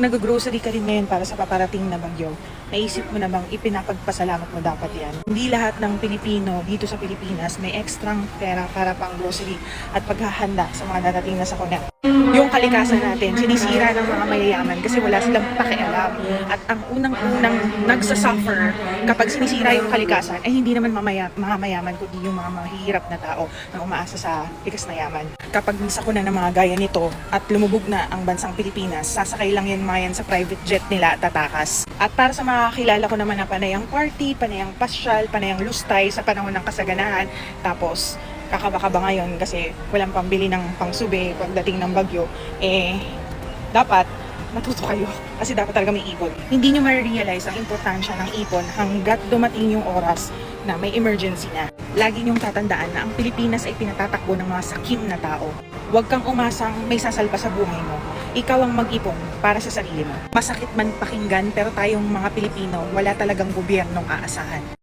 Nag-grocery ka rin ngayon para sa paparating na bagyo, naisip mo na bang ipinapagpasalamat mo dapat yan? Hindi lahat ng Pilipino dito sa Pilipinas may ekstrang pera para pang grocery at paghahanda sa mga dadating na sakuna. Yung kalikasan natin, sinisira ng mga mayayaman kasi wala silang pakialam. At ang unang-unang nagsasuffer kapag sinisira yung kalikasan ay hindi naman mamaya, mga mayaman kundi yung mga mahihirap na tao na umaasa sa likas na yaman. Kapag sakuna ng mga gaya nito at lumubog na ang bansang Pilipinas, sasakay lang yan mga yan sa private jet nila at tatakas. At para sa mga kilala ko naman na panayang party, panayang pasyal, panayang lustay sa panahon ng kasaganahan, tapos kakaba-kaba ngayon kasi walang pambili ng pangsube pagdating ng bagyo, eh, dapat matuto kayo kasi dapat talaga may ipon. Hindi nyo ma-realize ang importansya ng ipon hanggat dumating yung oras na may emergency na. Lagi nyong tatandaan na ang Pilipinas ay pinatatakbo ng mga sakim na tao. Huwag kang umasang may sasalpa sa buhay mo. Ikaw ang mag-ipon para sa sarili mo. Masakit man pakinggan pero tayong mga Pilipino, wala talagang gobyernong aasahan.